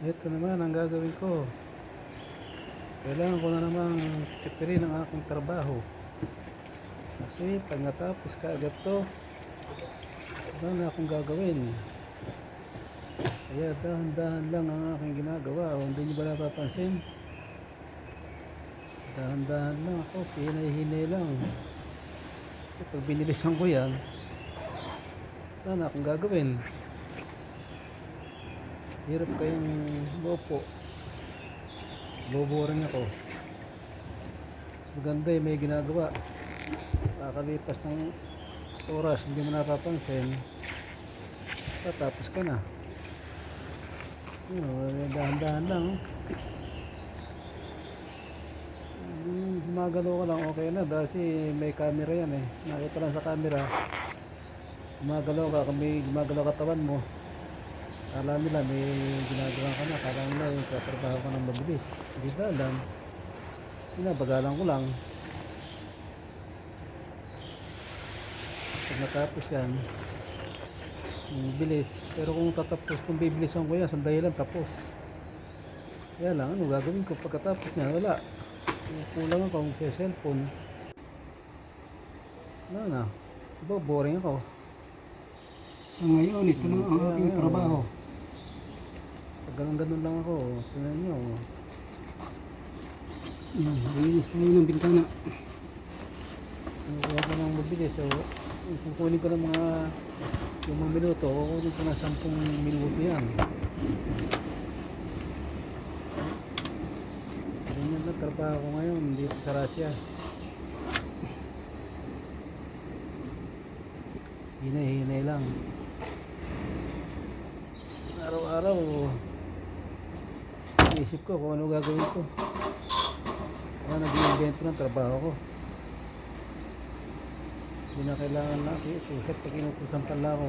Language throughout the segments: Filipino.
Ito naman ang gagawin ko. Kailangan ko na namang tipirin ang aking trabaho. Kasi pag natapos ka agad to, wala na akong gagawin. Kaya dahan-dahan lang ang aking ginagawa. Hindi nyo ba napapansin? Dahan-dahan lang ako. Hinay-hinay lang. Pag binilisan ko yan, wala na akong gagawin. Hirap kayong bopo. Boboring ako. Maganda eh, may ginagawa. Kakalipas ng oras, hindi mo napapansin. Tatapos ka na. Yun, dahan-dahan lang. Hmm, Gumagalaw ka lang, okay na. Dahil may camera yan eh. Nakita lang sa camera. Gumagalaw ka, kung may gumagalaw katawan mo. Kala nila may ginagawa ka na. Kala nila yung katrabaho ka ng mabilis. Hindi ba alam? Pinabagalan ko lang. Pag natapos yan, yung bilis. Pero kung tatapos, kung bibilisan ko yan, sandali lang tapos. Kaya lang, ano gagawin ko pagkatapos niya? Wala. Kulang ako sa cellphone. Wala na. Diba, boring ako. Sa ngayon, ito na ang Kaya aking trabaho. Ganun-ganun lang ako, tingnan nyo. Yan, linis tayo ng bintana. Kinukuha ko ng mabilis. So, kung kunin ko ng mga yung mga minuto, kukunin ko ng 10 minuto yan. Ganyan na trabaho ko ngayon dito sa Russia. Hinay-hinay lang. Araw-araw, isip ko kung ano gagawin ko. Kaya nag-invento ng trabaho ko. Hindi na kailangan na iusap pag inutusan pala ako.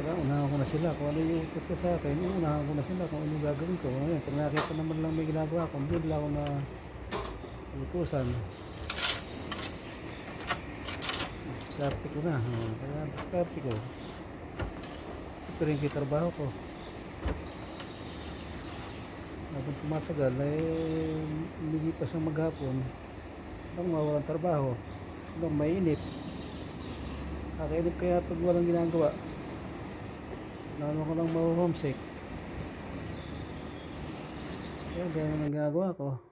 Kaya unahan ko na sila. Kung ano yung utos ko sa akin, unahan ko na sila kung ano gagawin ko. Ngayon, pag nakita naman lang may ginagawa ko, hindi lang ako na utusan. Diskarte ko na. Kaya diskarte ko. Ito rin yung trabaho ko. Habang tumatagal, eh, pa siya maghapon. Bang mawalan trabaho. Bang mainit. Kakainip kaya pag walang ginagawa. Lalo ko lang ma-homesick. Kaya ganyan ang ginagawa ko.